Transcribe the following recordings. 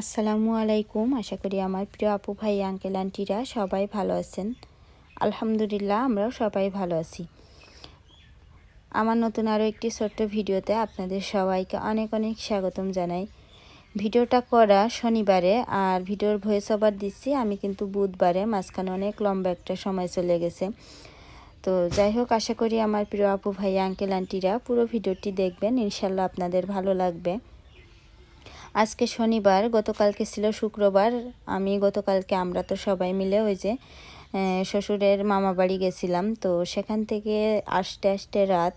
আসসালামু আলাইকুম। আশা করি আমার প্রিয় আপু, ভাই আঙ্কেল আন্টিরা সবাই ভালো আছেন। আলহামদুলিল্লাহ, আমরাও সবাই ভালো আছি। আমার নতুন আরও একটি ছোট্ট ভিডিওতে আপনাদের সবাইকে অনেক অনেক স্বাগতম জানাই। ভিডিওটা করা শনিবারে, আর ভিডিওর ভয়েস ওভার দিচ্ছি। আমি কিন্তু বুধবারে, মাঝখানে অনেক লম্বা একটা সময় চলে গেছে। তো যাই হোক, আশা করি আমার প্রিয় আপু, ভাই আঙ্কেল আন্টিরা পুরো ভিডিওটি দেখবেন। ইনশাল্লাহ আপনাদের ভালো লাগবে। আজকে শনিবার, গতকালকে ছিল শুক্রবার। আমি, গতকালকে আমরা তো সবাই মিলে ওই যে শ্বশুরের মামা বাড়ি গেছিলাম। তো সেখান থেকে আসতে আসতে রাত,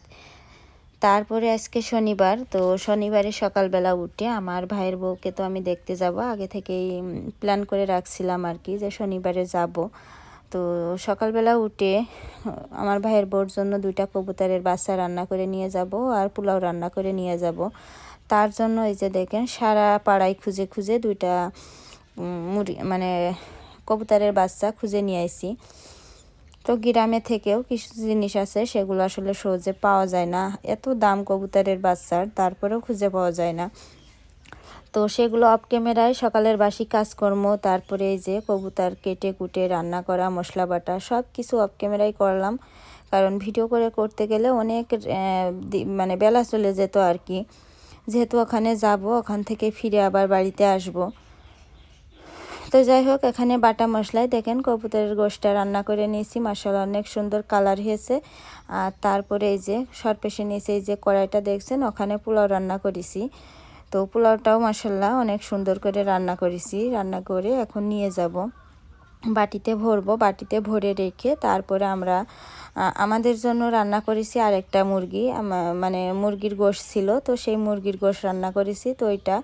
তারপরে আজকে শনিবার। তো শনিবারে সকালবেলা উঠে আমার ভাইয়ের বউকে তো আমি দেখতে যাব। আগে থেকেই প্ল্যান করে রাখছিলাম আর কি যে শনিবারে যাব। তো সকালবেলা উঠে আমার ভাইয়ের বউর জন্য দুইটা কবুতরের বাচ্চা রান্না করে নিয়ে যাব আর পোলাও রান্না করে নিয়ে যাব। তার জন্য এই যে দেখেন, সারা পাড়ায় খুঁজে খুঁজে দুইটা মুরগি মানে কবুতরের বাচ্চা খুঁজে নিয়ে আইছি। তো গ্রামে থেকেও কিছু জিনিস আছে, সেগুলো আসলে সহজে পাওয়া যায় না। এত দাম কবুতরের বাচ্চার, তারপরেও খুঁজে পাওয়া যায় না। তো সেগুলো অফ ক্যামেরায় সকালের বাসি কাজকর্ম, তারপরে এই যে কবুতর কেটে কুটে রান্না করা, মশলা বাটা সব কিছু অফ ক্যামেরায় করলাম। কারণ ভিডিও করে করতে গেলে অনেক মানে বেলা চলে যেত আর কি। যেহেতু ওখানে যাব, ওখান থেকে ফিরে আবার বাড়িতে আসব। তো যাই হোক, এখানে বাটা মশলায় দেখেন, কবুতরের গোষ্ঠটা রান্না করে নিয়েছি মশলা অনেক সুন্দর কালার হয়েছে। আর তারপরে এই যে সরপেশে নিয়েছে, এই যে কড়াইটা দেখছেন, ওখানে পোলাও রান্না করেছি। তো পোলাওটাও মশলা অনেক সুন্দর করে রান্না করেছি, রান্না করে এখন নিয়ে যাব। বাটিতে ভরবো, বাটিতে ভরে রেখে তারপরে আমরা আমাদের জন্য রান্না করেছি আরেকটা মুরগি। মানে মুরগির গোশ ছিল, তো সেই মুরগির গোশ রান্না করেছি, তো ওইটা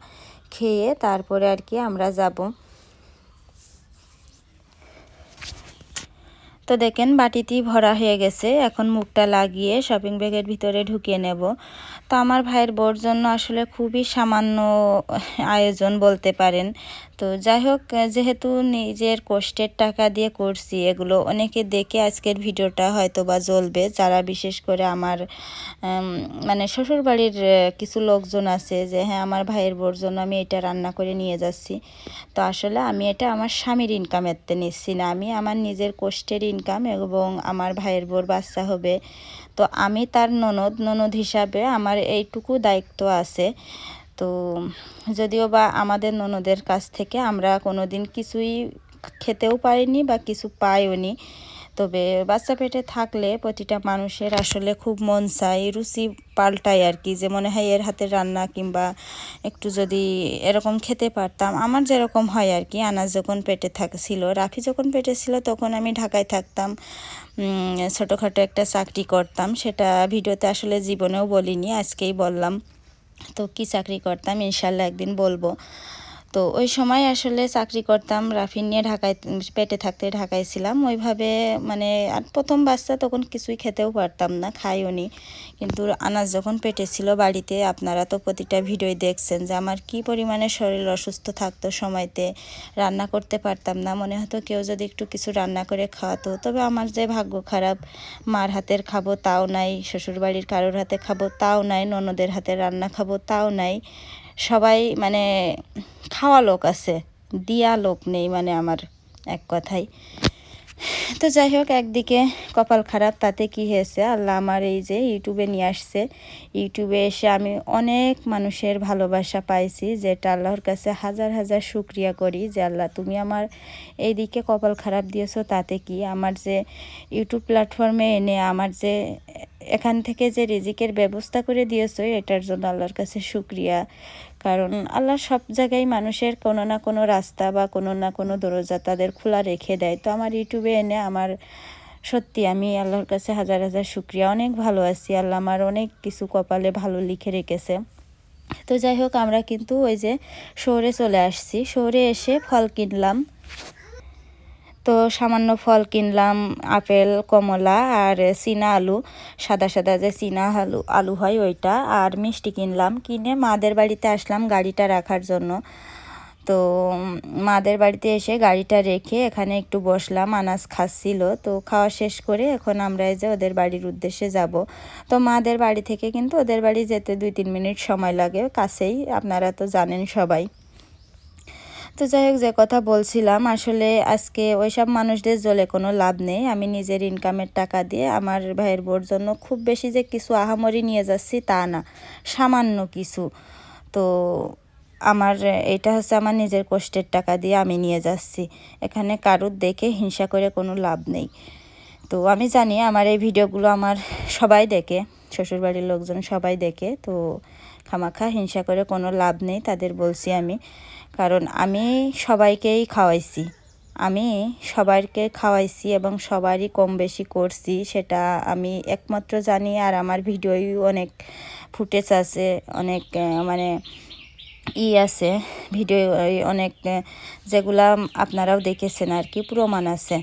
খেয়ে তারপরে আর কি আমরা যাব। তো দেখেন বাটিটি ভরা হয়ে গেছে, এখন মুখটা লাগিয়ে শপিং ব্যাগের ভিতরে ঢুকিয়ে নেব। তো আমার ভাইয়ের বোর জন্য আসলে খুবই সামান্য আয়োজন বলতে পারেন। তো যাই হোক যেহেতু নিজের কষ্টের টাকা দিয়ে করছি এগুলো, অনেকে দেখে আজকের ভিডিওটা হয়তো বা জ্বলবে। যারা বিশেষ করে আমার মানে শ্বশুরবাড়ির কিছু লোকজন আছে যে হ্যাঁ আমার ভাইয়ের বোর জন্য আমি এটা রান্না করে নিয়ে যাচ্ছি। তো আসলে আমি এটা আমার স্বামীর ইনকামেরতে নিচ্ছি না। আমি আমার নিজের কষ্টের ইনকাম এবং আমার ভাইয়ের বোর বাচ্চা হবে। তো আমি তার ননদ ননদ হিসাবে আমার এইটুকু দায়িত্ব আছে। তো যদিও বা আমাদের ননদের কাছ থেকে আমরা কোনো দিন কিছুই খেতেও পারিনি বা কিছু পাইও নি তবে বাচ্চা পেটে থাকলে প্রতিটা মানুষের আসলে খুব মন চায় রুচি পাল্টায় আর কি, যে মনে হয় এর হাতে রান্না কিংবা একটু যদি এরকম খেতে পারতাম। আমার যেরকম হয় আর কি, আনাজ যখন পেটে থাকছিল রাফি যখন পেটে ছিল তখন আমি ঢাকায় থাকতাম ছোটোখাটো একটা চাকরি করতাম, সেটা ভিডিওতে আসলে জীবনেও বলিনি, আজকেই বললাম। তো কি চাকরি করতাম ইনশাল্লাহ একদিন বলব। তো ওই সময় আসলে চাকরি করতাম রাফিন নিয়ে ঢাকায়, পেটে থাকতে ঢাকায় ছিলাম। ওইভাবে মানে আর প্রথম বাচ্চা তখন কিছুই খেতেও পারতাম না, খাইও নি। কিন্তু আনাজ যখন পেটে ছিল বাড়িতে, আপনারা তো প্রতিটা ভিডিও দেখছেন যে আমার কি পরিমাণে শরীর অসুস্থ থাকতো সময়তে, রান্না করতে পারতাম না, মনে হতো কেউ যদি একটু কিছু রান্না করে খাওয়াতো। তবে আমার যে ভাগ্য খারাপ, মার হাতের খাব তাও নাই, শ্বশুরবাড়ির কারোর হাতে খাব তাও নাই, ননদের হাতে রান্না খাব তাও নাই। সবাই মানে খাওয়া লোক আছে দিয়া লোক নেই মানে আমার এক কথাই তো যাই হোক, একদিকে কপাল খারাপ, তাতে কি হয়েছে? আল্লাহ আমার এই যে ইউটিউবে নিয়ে আসছে। ইউটিউবে এসে আমি অনেক মানুষের ভালোবাসা পাইছি, যেটা আল্লাহর কাছে হাজার হাজার শুক্রিয়া করি যে আল্লাহ তুমি আমার এই দিকে কপাল খারাপ দিয়েছ, তাতে কি আমার যে ইউটিউব প্ল্যাটফর্মে এনে আমার যে এখান থেকে যে রিজিকের ব্যবস্থা করে দিয়েছ, এটার জন্য আল্লাহর কাছে শুক্রিয়া। কারণ আল্লাহ সব জায়গায় মানুষের কোনো না কোনো রাস্তা বা কোনো না কোনো দরজা তাদের খোলা রেখে দেয়। তো আমার ইউটিউবে এনে আমার সত্যি আমি আল্লাহর কাছে হাজার হাজার শুক্রিয়া। অনেক ভালো আছি। আল্লাহ আমার অনেক কিছু কপালে ভালো লিখে রেখেছে। তো যাই হোক, আমরা কিন্তু ওই যে শহরে চলে আসছি। শহরে এসে ফল কিনলাম। তো সামান্য ফল কিনলাম, আপেল, কমলা আর চীনা আলু, সাদা সাদা যে চীনা আলু আলু হয় ওইটা আর মিষ্টি কিনলাম। কিনে মাদের বাড়িতে আসলাম গাড়িটা রাখার জন্য। তো মাদের বাড়িতে এসে গাড়িটা রেখে এখানে একটু বসলাম, আনাজ খাচ্ছিল। তো খাওয়া শেষ করে এখন আমরা এই যে ওদের বাড়ির উদ্দেশ্যে যাব। তো মাদের বাড়ি থেকে কিন্তু ওদের বাড়ি যেতে দুই তিন মিনিট সময় লাগে, কাছেই। আপনারা তো জানেন সবাই। তো যাই হোক, যে কথা বলছিলাম, আসলে আজকে ওইসব মানুষদের জলে কোনো লাভ নেই। আমি নিজের ইনকামের টাকা দিয়ে আমার ভাইয়ের বোর জন্য খুব বেশি যে কিছু আহামরি নিয়ে যাচ্ছি তা না, সামান্য কিছু। তো আমার, এটা হচ্ছে আমার নিজের কষ্টের টাকা দিয়ে আমি নিয়ে যাচ্ছি। এখানে কারুর দেখে হিংসা করে কোনো লাভ নেই। তো আমি জানি আমার এই ভিডিওগুলো আমার সবাই দেখে, শ্বশুরবাড়ির লোকজন সবাই দেখে, তো খামাখা, হিংসা করে কোনো লাভ নেই, তাদের বলছি আমি। কারণ আমি সবাইকেই খাওয়াইছি। আমি সবাইকে খাওয়াইছি এবং সবারই কম বেশি করছি, সেটা আমি একমাত্র জানি। আর আমার ভিডিওই অনেক ফুটেজ আছে, অনেক মানে ই আছে। ভিডিও অনেক যেগুলা আপনারাও দেখেছেন আর কি, প্রমাণ আছে।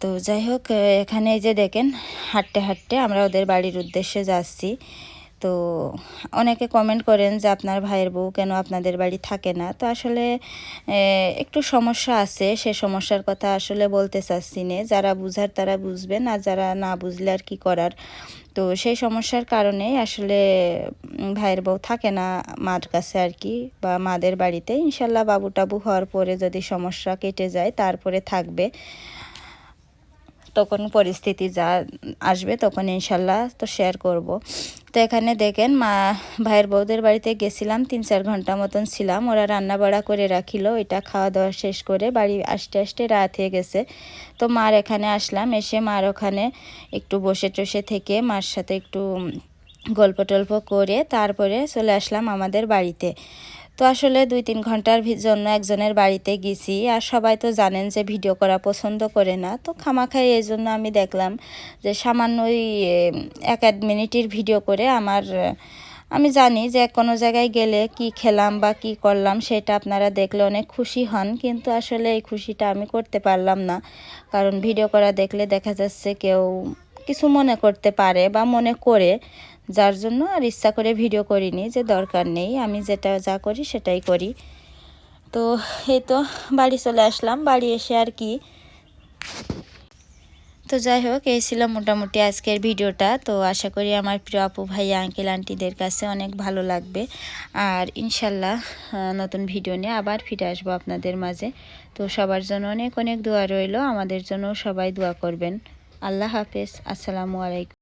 তো যাই হোক, এখানে এই যে দেখেন, হাঁটতে হাঁটতে আমরা ওদের বাড়ির উদ্দেশ্যে যাচ্ছি। তো অনেকে কমেন্ট করেন যে আপনার ভাইয়ের বউ কেন আপনাদের বাড়ি থাকে না। তো আসলে একটু সমস্যা আছে। সে সমস্যার কথা আসলে বলতে চাচ্ছি না। যারা বুঝার তারা বুঝবেন আর যারা না বুঝলে আর কি করার। তো সেই সমস্যার কারণে আসলে ভাইয়ের বউ থাকে না মার কাছে আর কি বা মাদের বাড়িতে। ইনশাল্লাহ বাবু টাবু হওয়ার পরে যদি সমস্যা কেটে যায়, তারপরে থাকবে। তখন পরিস্থিতি যা আসবে, তখন ইনশাল্লাহ তো শেয়ার করব। তো এখানে দেখেন মা ভাইয়ের বৌদের বাড়িতে গেছিলাম, তিন চার ঘণ্টা মতন ছিলাম। ওরা রান্না বাড়া করে রাখিল, এটা খাওয়া দাওয়া শেষ করে বাড়ি আসতে আসতে রাত হয়ে গেছে। তো মার এখানে আসলাম, এসে মার ওখানে একটু বসে টসে থেকে মার সাথে একটু গল্প টল্প করে তারপরে চলে আসলাম আমাদের বাড়িতে। তো আসলে দুই তিন ঘণ্টার জন্য একজনের বাড়িতে গেছি, আর সবাই তো জানেন যে ভিডিও করা পছন্দ করে না। তো খামাখাই এই জন্য আমি দেখলাম যে সামান্য ওই এক এক মিনিটের ভিডিও করে আমার আমি জানি যে কোনো জায়গায় গেলে কি খেলাম বা কি করলাম সেটা আপনারা দেখলে অনেক খুশি হন, কিন্তু আসলে এই খুশিটা আমি করতে পারলাম না। কারণ ভিডিও করা দেখলে দেখা যাচ্ছে কেউ কিছু মনে করতে পারে বা মনে করে যার জন্য আর ইচ্ছা করে ভিডিও করিনি, যে দরকার নেই। আমি যেটা যা করি সেটাই করি। তো এই তো বাড়ি চলে আসলাম। বাড়ি এসে আর কি? তো যাই হোক, এই ছিল মোটামুটি আজকের ভিডিওটা। তো আশা করি আমার প্রিয় আপু ভাই আঙ্কেল আন্টিদের কাছে অনেক ভালো লাগবে। আর ইনশাল্লাহ নতুন ভিডিও নিয়ে আবার ফিরে আসব আপনাদের মাঝে। তো সবার জন্য অনেক অনেক দোয়া রইল। আমাদের জন্য সবাই দোয়া করবেন। আল্লাহ হাফেজ। আসসালামু আলাইকুম।